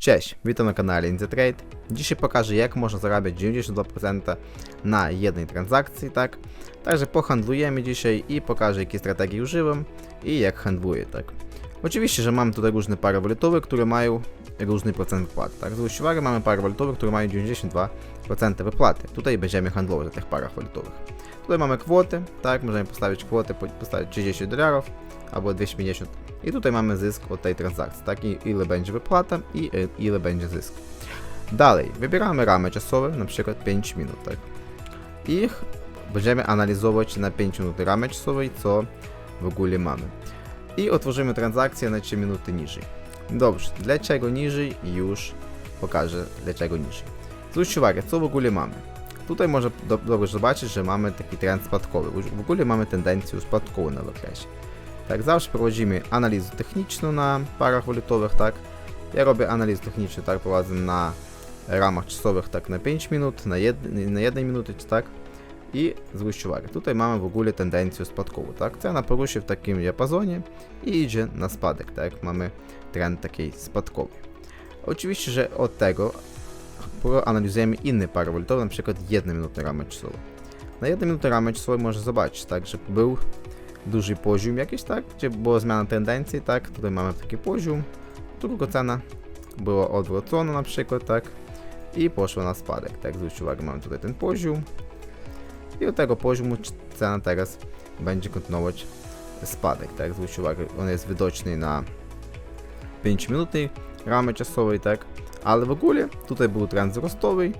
Cześć, witam na kanale InTheTrade. Dzisiaj pokażę jak można zarabiać 92% na jednej transakcji, tak? Także pohandlujemy dzisiaj i pokażę jakie strategii używam i jak handluję, tak? Oczywiście, że mamy tutaj różne pary walutowe, które mają różny procent wypłaty, tak? Zwróć uwagę, mamy pary walutowe, które mają 92% wypłaty. Tutaj będziemy handlować na tych parach walutowych. Tutaj mamy kwoty, tak? Możemy postawić kwotę, po- postawić 30 dolarów albo 250 i tutaj mamy zysk od tej transakcji, tak? I ile będzie wypłata i y, ile będzie zysk. Dalej, wybieramy ramy czasowe, na przykład 5 minut, tak? I ch- będziemy analizować na 5 minut ramy czasowej, co w ogóle mamy. I otworzymy transakcję na 3 minuty niżej. Dobrze, dlaczego niżej? Już pokażę dlaczego niżej. Zwróćcie uwagę, co w ogóle mamy. Tutaj można do, dobrze zobaczyć, że mamy taki trend spadkowy. W ogóle mamy tendencję spadkową na okresie. Tak, zawsze prowadzimy analizę techniczną na parach walutowych, tak. Ja robię analizę techniczną, tak, prowadzę na ramach czasowych, tak, na 5 minut, na, jed, na 1 minuty, tak. I zwróćcie uwagę, tutaj mamy w ogóle tendencję spadkową, tak. Cena poruszy w takim diapazonie i idzie na spadek, tak. Mamy trend taki spadkowy. Oczywiście, że od tego analizujemy inne pary walutowe, na przykład 1 minutę ramy czasowe. Na 1 minutę ramy czasowej można zobaczyć, tak, że był duży poziom jakiś, tak, gdzie była zmiana tendencji, tak, tutaj mamy taki poziom, druga cena była odwrócona na przykład, tak, i poszła na spadek, tak, zwróćcie uwagę, mamy tutaj ten poziom. I od tego poziomu cena teraz będzie kontynuować spadek, tak, zwróćcie uwagę, on jest widoczny na 5 minutnej ramy czasowej, tak, ale w ogóle tutaj był trend wzrostowy,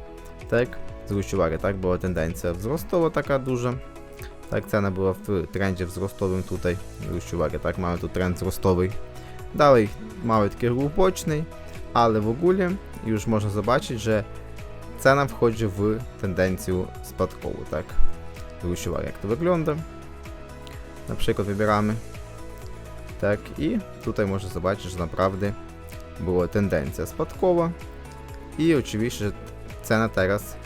tak, zwróćcie uwagę, tak, była tendencja wzrostowa taka duża, tak, cena była w trendzie wzrostowym tutaj. Zwróćcie uwagę, tak, mamy tu trend wzrostowy. Dalej mały taki ruch boczny, ale w ogóle już można zobaczyć, że cena wchodzi w tendencję spadkową, tak. Zwróćcie uwagę, jak to wygląda. Na przykład wybieramy. Tak, i tutaj można zobaczyć, że naprawdę była tendencja spadkowa. I oczywiście, że cena teraz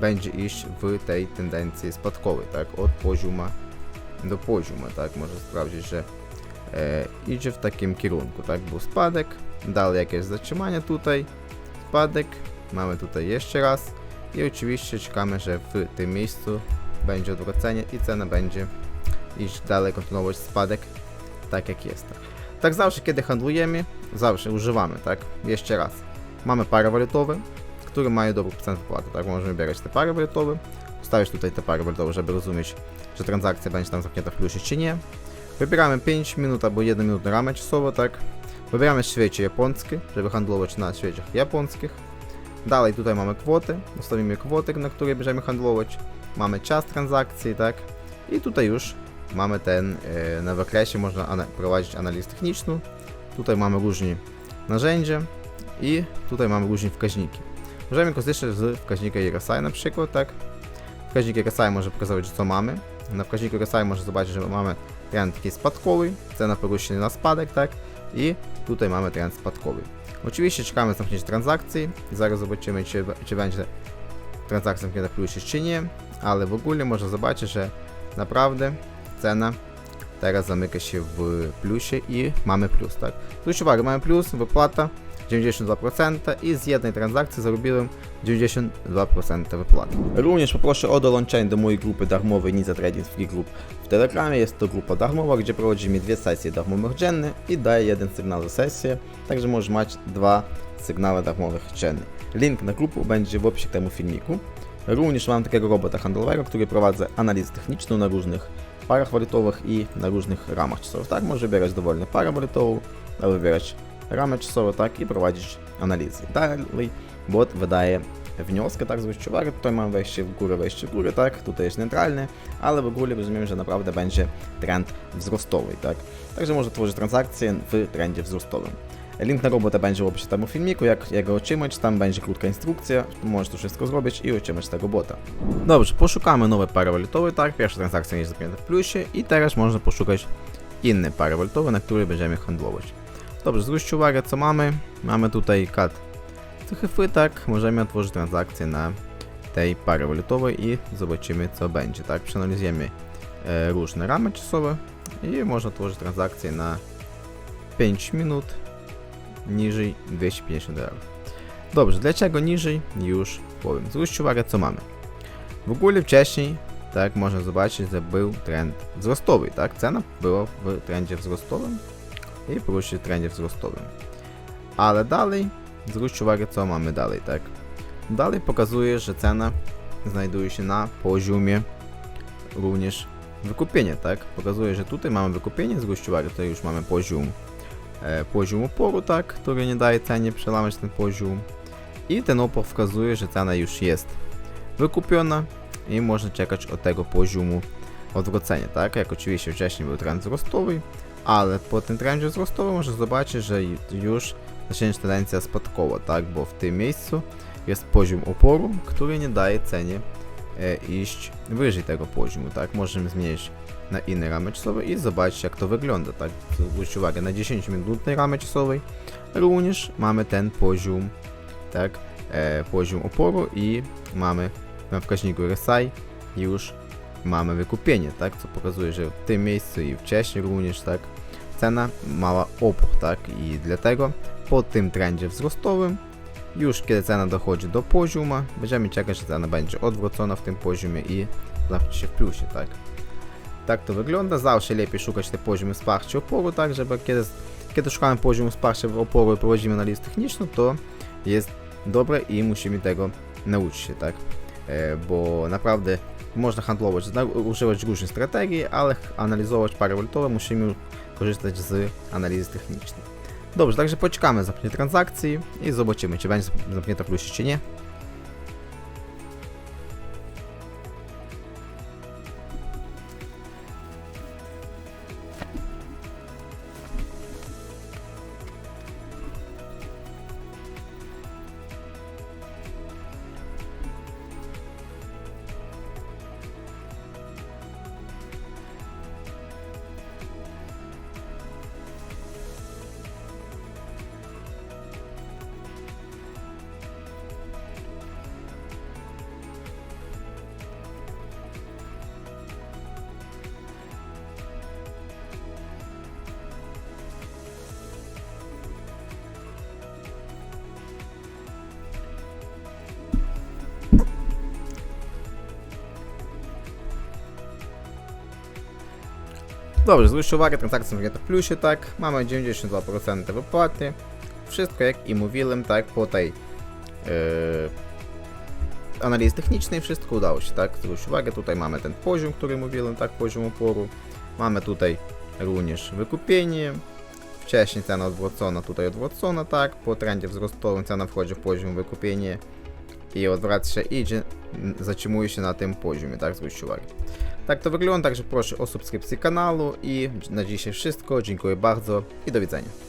będzie iść w tej tendencji spadkowej, tak, od poziomu do poziomu, tak, można sprawdzić, że e, idzie w takim kierunku, tak, był spadek, dalej jakieś zatrzymanie tutaj, spadek, mamy tutaj jeszcze raz i oczywiście czekamy, że w tym miejscu będzie odwrócenie i cena będzie iść dalej, kontynuować spadek, tak jak jest. Tak, tak zawsze, kiedy handlujemy, zawsze używamy, tak, jeszcze raz, mamy pary walutowe, które mają dobry procent wypłaty. Tak, możemy wybierać te pary walutowe, ustawiać tutaj te pary walutowe, żeby rozumieć, czy transakcja będzie tam zamknięta w plusie, czy nie. Wybieramy 5 minut albo 1 minutę ramę czasową, tak. Wybieramy świecie japońskie, żeby handlować na świeciach japońskich. Dalej tutaj mamy kwotę, ustawimy kwotę, na której będziemy handlować. Mamy czas transakcji, tak. I tutaj już mamy ten, e, na wykresie można ana prowadzić analizę techniczną. Tutaj mamy różne narzędzia i tutaj mamy różne wskaźniki. Możemy korzystać z wskaźnika RSI na przykład, tak? Wskaźnik RSI może pokazać co mamy. Na wskaźniku RSI może zobaczyć, że mamy trend taki spadkowy, cena poruszy na spadek, tak? I tutaj mamy trend spadkowy. Oczywiście czekamy zamknięcia transakcji, zaraz zobaczymy czy, czy będzie transakcja zamknięta w plusie czy nie, ale w ogóle można zobaczyć, że naprawdę cena teraz zamyka się w plusie i mamy plus, tak? Zwróć uwagę, mamy plus, wypłata 92% i z jednej transakcji zarobiłem 92% wypłaty. Również poproszę o dołączenie do mojej grupy darmowej Niza Trading Free Group w Telegramie. Jest to grupa darmowa, gdzie prowadzimy dwie sesje darmowych dziennie i daję jeden sygnał za sesję, także możesz mieć dwa sygnały darmowych dziennie. Link na grupę będzie w opisie temu filmiku. Również mam takiego robota handlowego, który prowadzę analizę techniczną na różnych parach walutowych i na różnych ramach czasowych. Tak, może wybierać dowolną parę walutową, wybierać ramy czasowe, tak, i prowadzić analizy. Dalej bot wydaje wnioski, tak, zwróćcie uwagę, tutaj mam wejście w górę, wejście w górę, tak, tutaj jest neutralny, ale w ogóle rozumiem, że naprawdę będzie trend wzrostowy, tak. Także może tworzyć transakcje w trendzie wzrostowym. Link na robotę będzie w opisie temu filmiku, jak, jak go otrzymać, tam będzie krótka instrukcja, możesz to wszystko zrobić i otrzymać tego bota. Dobrze, poszukamy nowe pary walutowe, tak, pierwsza transakcja jest zamknięta w plusie i teraz można poszukać inne pary walutowe, na które będziemy handlować. Dobrze, zwróćcie uwagę co mamy. Mamy tutaj kat CHF, tak, możemy otworzyć transakcję na tej pary walutowej i zobaczymy co będzie, tak, przeanalizujemy e, różne ramy czasowe i można otworzyć transakcję na 5 minut, niżej 250 dolarów. Dobrze, dlaczego niżej? Już powiem. Zwróćcie uwagę, co mamy. W ogóle wcześniej, tak, można zobaczyć, że był trend wzrostowy, tak? Cena była w trendzie wzrostowym i proszę w trendzie wzrostowym. Ale dalej, zwróćcie uwagę, co mamy dalej, tak? Dalej pokazuje, że cena znajduje się na poziomie również wykupienia, tak? Pokazuje, że tutaj mamy wykupienie, zwróćcie uwagę, tutaj już mamy poziom, e, poziom oporu, tak? Który nie daje cenie przełamać ten poziom. I ten opór wskazuje, że cena już jest wykupiona i można czekać od tego poziomu odwrócenia, tak? Jak oczywiście wcześniej był trend wzrostowy, ale po tym trendzie wzrostowym można zobaczyć, że już zaczyna się tendencja spadkowa, tak? Bo w tym miejscu jest poziom oporu, który nie daje cenie e, iść wyżej tego poziomu, tak? Możemy zmienić na inne ramy czasowe i zobaczyć jak to wygląda, tak? Zwróćcie uwagę, na 10 minutnej ramy czasowej również mamy ten poziom, tak? E, poziom oporu i mamy na wskaźniku RSI już mamy wykupienie, tak? Co pokazuje, że w tym miejscu i wcześniej również, tak? Cena mała opór, tak? I dlatego po tym trendzie wzrostowym już kiedy cena dochodzi do poziomu, będziemy czekać, że cena będzie odwrócona w tym poziomie i zamknie się w plusie, tak? Tak to wygląda. Zawsze lepiej szukać te poziomy wsparcia oporu, tak, żeby kiedy, kiedy szukamy poziomu wsparcia oporu i prowadzimy analizę techniczną, to jest dobre i musimy tego nauczyć się, tak? E, bo naprawdę można handlować, używać różnych strategii, ale analizować pary walutowe musimy korzystać z analizy technicznej. Dobrze, także poczekamy zamknięcie transakcji i zobaczymy, czy będzie zamknięta w plusie, czy nie. Dobrze, zwróćcie uwagę, transakcja zamknięta w plusie, tak, mamy 92% wypłaty. Wszystko jak i mówiłem, tak, po tej yy, analizie technicznej wszystko udało się, tak, zwróćcie uwagę, tutaj mamy ten poziom, który mówiłem, tak, poziom oporu. Mamy tutaj również wykupienie. Wcześniej cena odwrócona, tutaj odwrócona, tak, po trendzie wzrostowym cena wchodzi w poziom wykupienie i odwraca się i zatrzymuje się na tym poziomie, tak, zwróćcie uwagę. Tak to wygląda, także proszę o subskrypcję kanału i na dzisiaj wszystko. Dziękuję bardzo i do widzenia.